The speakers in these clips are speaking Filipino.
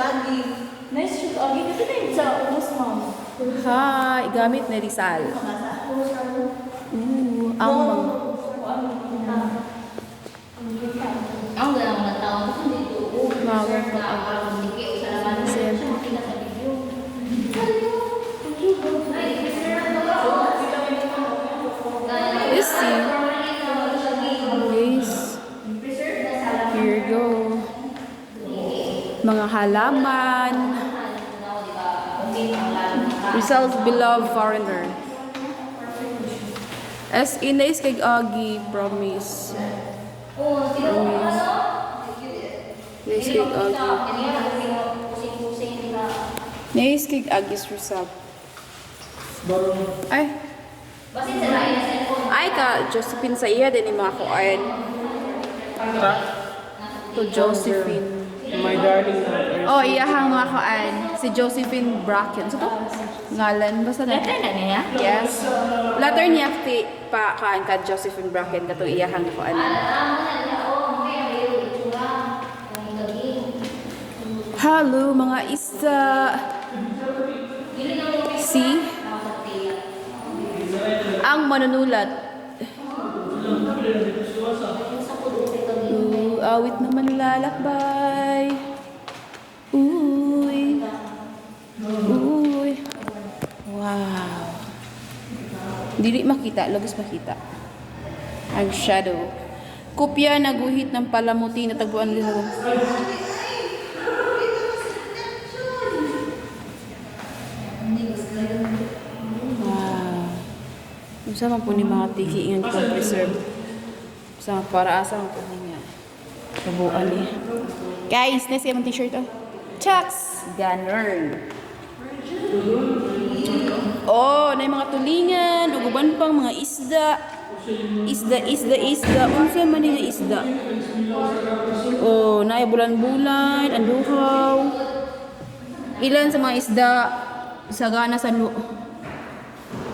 Agi. Nice shoot, Agi. Na yun sa ubos, ma'am. Hi, gamit ni Rizal. Ooh, ang mga... Mga halaman. Rizal's beloved foreigner. As inais kay Agi, promise. Promise. Nais kay Agi. Nais kay Agi's Rizal. Ay, ay ka, Josephine sa iya din yung mga kuan. To Josephine. Darling daughter. Oh, iya hang mga kuan. Si Josephine Bracken. So to? Ngalan, basta na. Letter na niya? Yes. Letter niya ti pa kaan ka Josephine Bracken kato iya hang kuan. Hello mga isda. See? Ang manunulat. Awit naman lalakbay. Dili makita, lagos makita. Ang shadow. Kopya naguhit ng palamuti na tagpuan nila. Wow. Unsa man po ni mga tiki ingon ko preserve. Sa para asa man po niya. Kabuan ni. Guys, nasa yung t-shirt oh. Chucks! Gunner. Oh, na mga tulingan, uguban pang mga isda. Isda, isda, isda. Unsa man nga isda? Oh, na bulan-bulan, anduhaw. Ilan sa mga isda sagana sa lu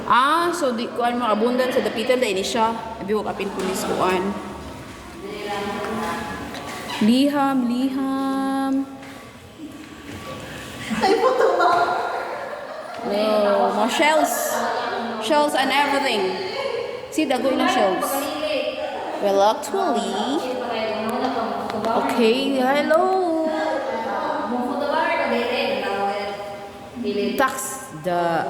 Ah, so di kuan mga abundan sa dapitan da ini siya. Abi ko kapin pulis kuan. Liham, liham. Shells. Shells and everything. See, dagoy na shells. Well, actually, okay, hello. Tax the